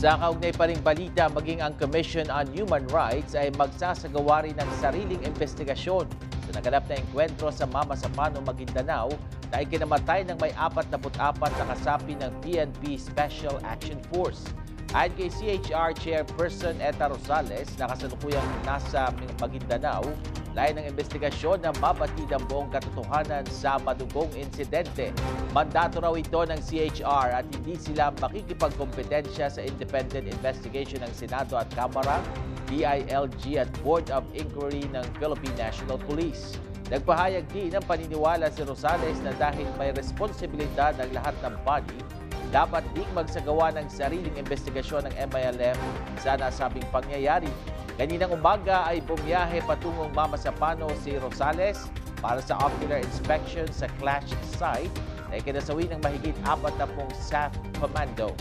Sa kaugnay pa ring balita, maging ang Commission on Human Rights ay magsasagawa rin ng sariling investigasyon sa naganap na enkwentro sa Mama Sapano, Maguindanao na ikinamatay ng may 44 na kasapi ng PNP Special Action Force. Ayon kay CHR Chairperson Eta Rosales na kasalukuyang nasa Maguindanao, layan ng investigasyon na mabatid ang buong katotohanan sa madugong insidente. Mandato raw ito ng CHR at hindi sila makikipagkompetensya sa independent investigation ng Senado at Kamara, DILG at Board of Inquiry ng Philippine National Police. Nagpahayag din ng paniniwala si Rosales na dahil may responsibilidad ng lahat ng body, dapat ding magsagawa ng sariling investigasyon ng MILF sa nasabing pangyayari. Kaninang umaga ay bumiyahe patungong Mama Sapano si Rosales para sa ocular inspection sa clash site na ikinasawi ng mahigit 40 SAF commandos.